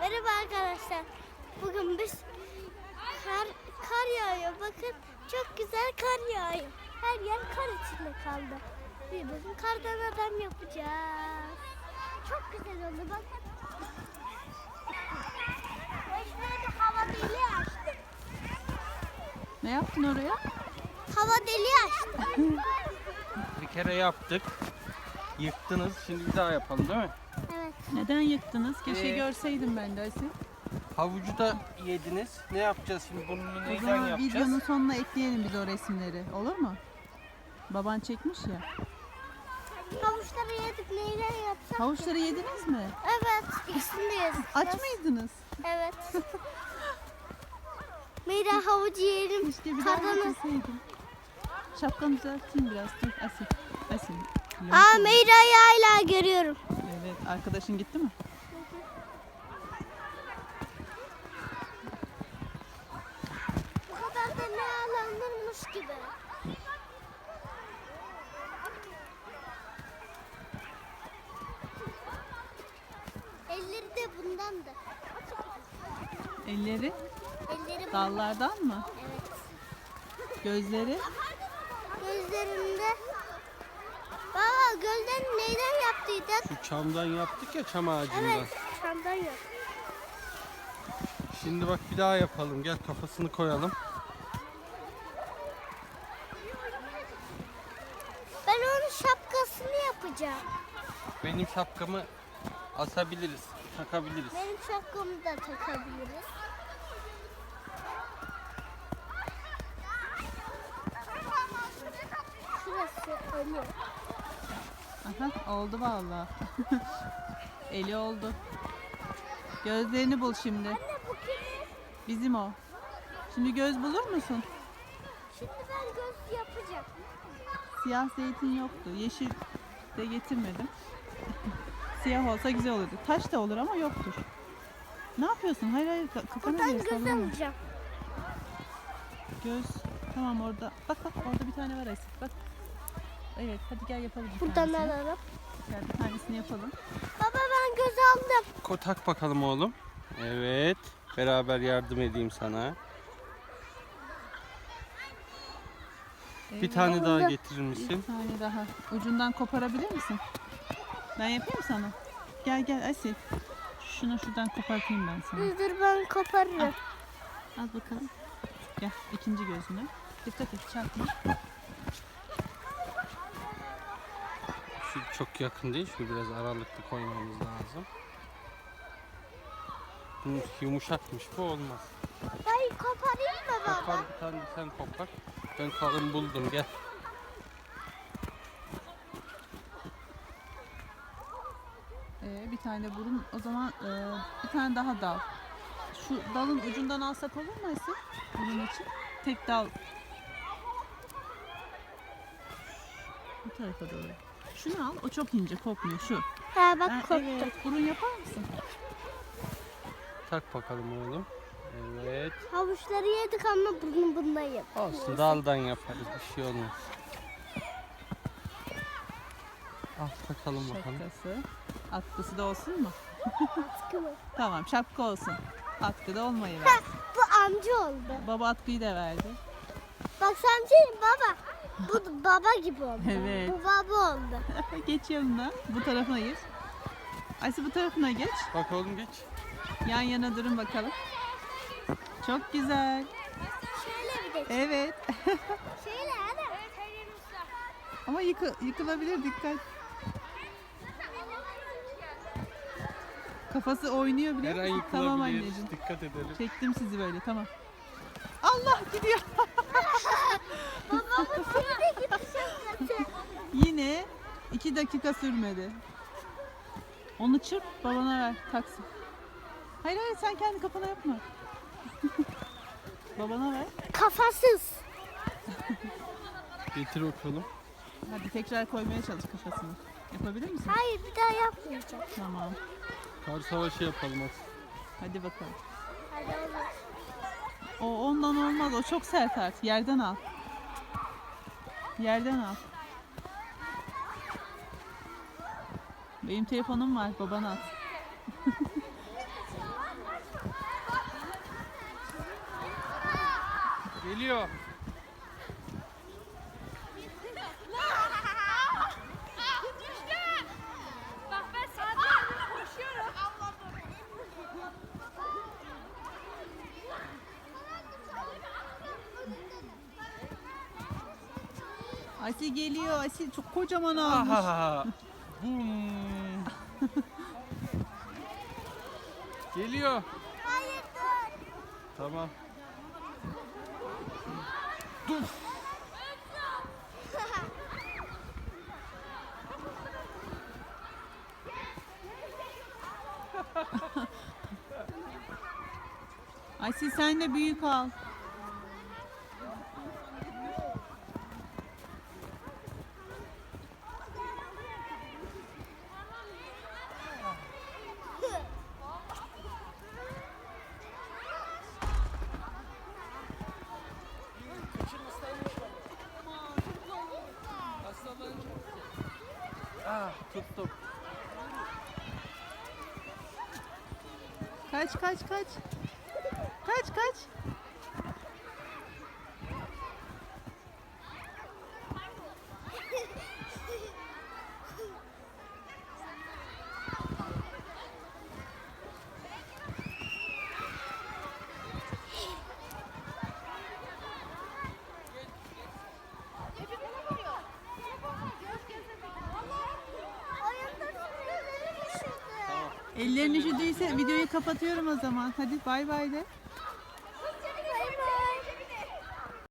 Merhaba arkadaşlar. Bugün biz kar, kar yağıyor. Bakın çok güzel kar yağıyor. Her yer kar içinde kaldı. Bir bugün kardan adam yapacağız. Çok güzel oldu bakın. Hava deliği açtım. Ne yaptın oraya? Hava deliği açtım. Bir kere yaptık. Yıktınız. Şimdi bir daha yapalım değil mi? Neden yıktınız? Keşke Ee, görseydim ben de Asil. Havucu da yediniz. Ne yapacağız şimdi? Bunu O neyden zaman yapacağız? videonun sonuna ekleyelim biz o resimleri. Olur mu? Baban çekmiş ya. Havuçları yedik. Neyle yapsak? Havuçları yediniz mi? Evet. İkisini de yedik. Aç mıydınız? Evet. Meyra havucu yiyelim. Keşke bir daha getirseydim. Şapkanı düzelteyim biraz. Dur Asil. Asil. Aa Meyra'yı hala görüyorum. Evet. Arkadaşın gitti mi? Bu kadar da ne alandırmış gibi. Elleri de bundandı. Elleri Elleri bundan. dallardan mı? Evet. Gözleri Gözlerinde. Baba gözlerini neyden yaptıydın? Şu çamdan yaptık ya çam ağacından. Evet. Çamdan yap. Şimdi bak bir daha yapalım. Gel kafasını koyalım. Ben onun şapkasını yapacağım. Benim şapkamı asabiliriz. Takabiliriz. Benim şapkamı da takabiliriz. Şurası ölü. Aha oldu vallahi. Eli oldu. Gözlerini bul şimdi. Bizim o. Şimdi göz bulur musun? Şimdi ben göz yapacağım. Siyah zeytin yoktu. Yeşil de getirmedim. Siyah olsa güzel olurdu. Taş da olur ama yoktur. Ne yapıyorsun? Hayır hayır ka- kafana Buradan göz alacağım. Göz. Tamam orada. Bak bak orada bir tane var Aysel. Bak. Evet hadi gel yapalım bir Buradan tanesini. alalım. Gel bir tanesini yapalım. Baba ben göz aldım. Ko tak bakalım oğlum. Evet. Beraber yardım edeyim sana. Bir Evet. tane daha getirir Bir misin? tane daha. Ucundan koparabilir misin? Ben yapayım sana. Gel gel Asil. Şunu şuradan kopartayım ben sana. Dur dur ben koparırım. Al bakalım. Gel ikinci gözünü. Dikkat et çarpma. Şu çok yakın değil. Şu biraz aralıklı koymamız lazım. Bu yumuşakmış bu olmaz. Ben koparayım mı baba? Kopar bir tane sen kopar. Ben kalın buldum gel. Ee, bir tane burun. O zaman e, bir tane daha dal. Şu dalın ucundan alsak olur mu Asil? Burun için. Tek dal. Bu tarafa doğru. Şunu al. O çok ince kopmuyor. Şu. Ha bak Ha, koptu. evet. Burun yapar mısın? Tak bakalım oğlum. Evet. Havuçları yedik ama bunu bundan yap. Olsun daldan yaparız bir şey olmaz. Al takalım bakalım. Şapkası. Atkısı da olsun mu? Atkı mı? Tamam şapka olsun. Atkı da olmayı ver. Ha, bu amca oldu. Baba atkıyı da verdi. Bak sen şey baba. Bu baba gibi oldu. Evet. Bu baba oldu. geç yanına. Bu tarafına geç. Ayşe bu tarafına geç. Bak oğlum geç. Yan yana durun bakalım. Çok güzel. Şöyle bir de. Evet. Şöyle hadi. Ama yıkı, yıkılabilir dikkat. Kafası oynuyor biliyor Her an? Tamam yıkılabilir. anneciğim. Dikkat edelim. Çektim sizi böyle tamam. Allah gidiyor. Babamın şöyle gitti şapkası. Yine iki dakika sürmedi. Onu çırp babana ver taksın. Hayır hayır sen kendi kafana yapma. babana ver. Kafasız. Getir bakalım. Hadi tekrar koymaya çalış kafasını. Yapabilir misin? Hayır bir daha yapmayacağım. Tamam. Kar savaşı yapalım hadi. Hadi bakalım. Hadi olur. O ondan olmaz. O çok sert artık. Yerden al. Yerden al. Benim telefonum var. Baban at. Geliyor. Asil geliyor. Asil çok kocaman almış. Aha. Bum. Geliyor. Hayır dur. Tamam. Dur. Asil sen de büyük al. Ah, tuttum. Kaç kaç kaç. Kaç kaç. Sürüleri düşürdü. Ellerin üşüdüyse videoyu kapatıyorum o zaman. Hadi bay bay de.